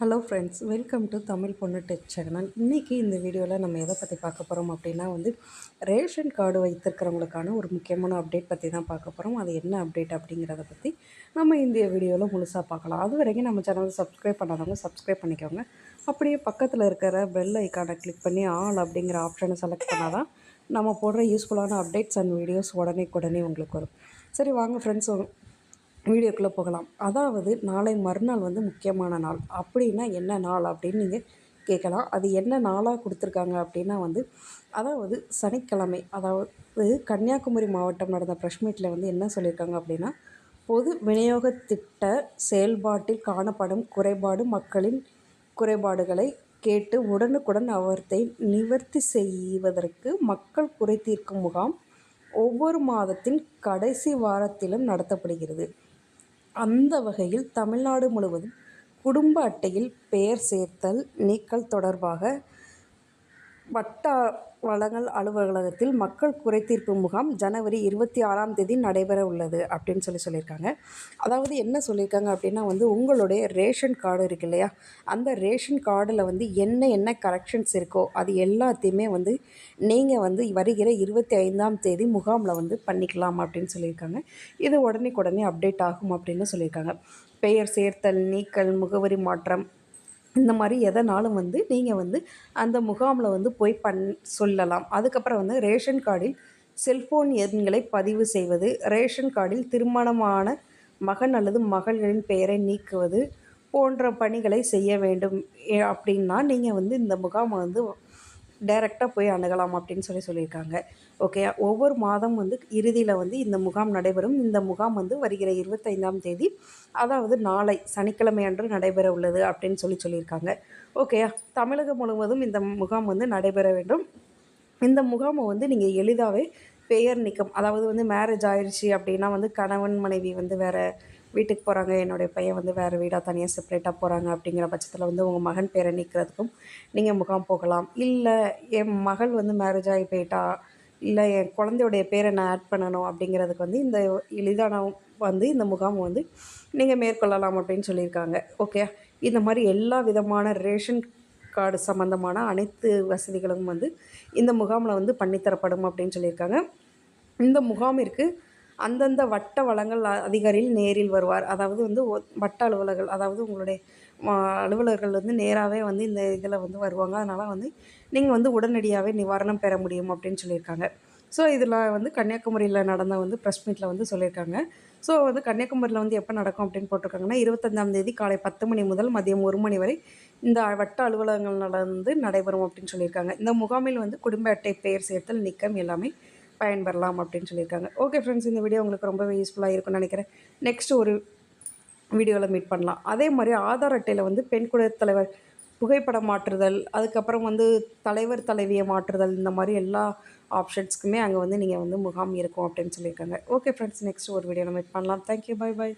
Hello friends welcome to Tamil பொண்ணு tech channel இன்றைக்கி இந்த வீடியோவில் நம்ம எதை பற்றி பார்க்க போகிறோம் அப்படின்னா வந்து ரேஷன் கார்டு வைத்திருக்கிறவங்களுக்கான ஒரு முக்கியமான அப்டேட் பற்றி தான் பார்க்க போகிறோம் அது என்ன அப்டேட் அப்படிங்கிறத பற்றி நம்ம இந்த வீடியோவில் முழுசாக பார்க்கலாம். அது வரைக்கும் நம்ம சேனலை சப்ஸ்கிரைப் பண்ணாதவங்க சப்ஸ்கிரைப் பண்ணிக்கோங்க. அப்படியே பக்கத்தில் இருக்கிற பெல் ஐக்கானை கிளிக் பண்ணி ஆல் அப்படிங்கிற ஆப்ஷனை செலக்ட் பண்ணால் தான் நம்ம போடுற யூஸ்ஃபுல்லான அப்டேட்ஸ் அண்ட் வீடியோஸ் உடனே உடனே உங்களுக்கு வரும். சரி வாங்க ஃப்ரெண்ட்ஸ் வீடியோக்குள்ளே போகலாம். அதாவது நாளை மறுநாள் வந்து முக்கியமான நாள். அப்படின்னா என்ன நாள் அப்படின்னு நீங்கள் கேட்கலாம். அது என்ன நாளாக கொடுத்துருக்காங்க அப்படின்னா வந்து அதாவது சனிக்கிழமை அதாவது கன்னியாகுமரி மாவட்டம் நடந்த ப்ரெஷ் மீட்டில் வந்து என்ன சொல்லியிருக்காங்க அப்படின்னா பொது விநியோக திட்ட செயல்பாட்டில் காணப்படும் குறைபாடு மக்களின் குறைபாடுகளை கேட்டு உடனுக்குடன் அவர்த்தை நிவர்த்தி செய்வதற்கு மக்கள் குறை தீர்க்கும் முகாம் ஒவ்வொரு மாதத்தின் கடைசி வாரத்திலும் நடத்தப்படுகிறது. அந்த வகையில் தமிழ்நாடு முழுவதும் குடும்ப அட்டையில் பெயர் சேர்த்தல் நீக்கல் தொடர்பாக வட்ட வளங்கள் அலுவலகத்தில் மக்கள் குறைதீர்ப்பு முகாம் ஜனவரி இருபத்தி ஆறாம் தேதி நடைபெற உள்ளது அப்படின்னு சொல்லி சொல்லியிருக்காங்க. அதாவது என்ன சொல்லியிருக்காங்க அப்படின்னா வந்து உங்களுடைய ரேஷன் கார்டு இருக்கு இல்லையா? அந்த ரேஷன் கார்டில் வந்து என்ன என்ன கரெக்ஷன்ஸ் இருக்கோ அது எல்லாத்தையுமே வந்து நீங்கள் வந்து வருகிற இருபத்தி ஐந்தாம் தேதி முகாமில் வந்து பண்ணிக்கலாம் அப்படின்னு சொல்லியிருக்காங்க. இது உடனே உடனே அப்டேட் ஆகும் அப்படின்னு சொல்லியிருக்காங்க. பெயர் சேர்த்தல் நீக்கல் முகவரி மாற்றம் இந்த மாதிரி எதனாலும் வந்து நீங்கள் வந்து அந்த முகாமில் வந்து போய் பண் சொல்லலாம். அதுக்கப்புறம் வந்து ரேஷன் கார்டில் செல்ஃபோன் எண்களை பதிவு செய்வது ரேஷன் கார்டில் திருமணமான மகன் அல்லது மகள்களின் பெயரை நீக்குவது போன்ற பணிகளை செய்ய வேண்டும். அப்படின்னா நீங்கள் வந்து இந்த முகாமை வந்து டைரெக்டாக போய் அணுகலாம் அப்படின்னு சொல்லி சொல்லியிருக்காங்க. ஓகே ஒவ்வொரு மாதம் வந்து இறுதியில் வந்து இந்த முகாம் நடைபெறும். இந்த முகாம் வந்து வருகிற இருபத்தைந்தாம் தேதி அதாவது நாளை சனிக்கிழமை அன்று நடைபெற உள்ளது அப்படின்னு சொல்லி சொல்லியிருக்காங்க. ஓகே தமிழகம் முழுவதும் இந்த முகாம் வந்து நடைபெற வேண்டும். இந்த முகாமை வந்து நீங்கள் எளிதாகவே பெயர் நீக்கம். அதாவது வந்து மேரேஜ் ஆயிடுச்சு அப்படின்னா வந்து கணவன் மனைவி வந்து வேறு வீட்டுக்கு போகிறாங்க என்னுடைய பையன் வந்து வேறு வீடாக தனியாக செப்பரேட்டாக போகிறாங்க அப்படிங்கிற பட்சத்தில் வந்து உங்கள் மகன் பேரை நீக்கிறதுக்கும் நீங்கள் முகாம் போகலாம். இல்லை என் மகள் வந்து மேரேஜ் ஆகி போயிட்டா இல்லை என் குழந்தையுடைய பேரை நான் ஆட் பண்ணணும் அப்படிங்கிறதுக்கு வந்து இந்த எளிதான வந்து இந்த முகாம் வந்து நீங்கள் மேற்கொள்ளலாம் அப்படின்னு சொல்லியிருக்காங்க. ஓகே இந்த மாதிரி எல்லா விதமான ரேஷன் கார்டு சம்மந்தமான அனைத்து வசதிகளும் வந்து இந்த முகாமில் வந்து பண்ணித்தரப்படும் அப்படின்னு சொல்லியிருக்காங்க. இந்த முகாமிற்கு அந்தந்த வட்ட வளங்கள் அதிகாரியில் நேரில் வருவார். அதாவது வந்து வட்ட அலுவலர்கள் அதாவது உங்களுடைய அலுவலர்கள் வந்து நேராகவே வந்து இந்த இதில் வந்து வருவாங்க. அதனால் வந்து நீங்கள் வந்து உடனடியாகவே நிவாரணம் பெற முடியும் அப்படின்னு சொல்லியிருக்காங்க. ஸோ இதில் வந்து கன்னியாகுமரியில் நடந்த வந்து ப்ரெஸ் மீட்டில் வந்து சொல்லியிருக்காங்க. ஸோ வந்து கன்னியாகுமரியில் வந்து எப்போ நடக்கும் அப்படின்னு போட்டிருக்காங்கன்னா இருபத்தஞ்சாம் தேதி காலை பத்து மணி முதல் மதியம் ஒரு மணி வரை இந்த வட்ட அலுவலகங்கள் நடந்து நடைபெறும் அப்படின்னு சொல்லியிருக்காங்க. இந்த முகாமில் வந்து குடும்ப அட்டை பெயர் சேர்த்தல் நீக்கம் எல்லாமே பயன்பெறலாம் அப்படின்னு சொல்லியிருக்காங்க. ஓகே ஃப்ரெண்ட்ஸ் இந்த வீடியோ உங்களுக்கு ரொம்பவே யூஸ்ஃபுல்லாக இருக்கும்னு நினைக்கிறேன். நெக்ஸ்ட் ஒரு வீடியோவில் மீட் பண்ணலாம். அதே மாதிரி ஆதார் அட்டையில் வந்து பெண் குழு தலைவர் புகைப்படம் மாற்றுதல் அதுக்கப்புறம் வந்து தலைவர் தலைவியை மாற்றுதல் இந்த மாதிரி எல்லா ஆப்ஷன்ஸ்க்குமே அங்கே வந்து நீங்கள் வந்து முகாம் இருக்கும் அப்படின்னு சொல்லியிருக்காங்க. ஓகே ஃப்ரெண்ட்ஸ் நெக்ஸ்ட் ஒரு வீடியோ மீட் பண்ணலாம். Thank you bye bye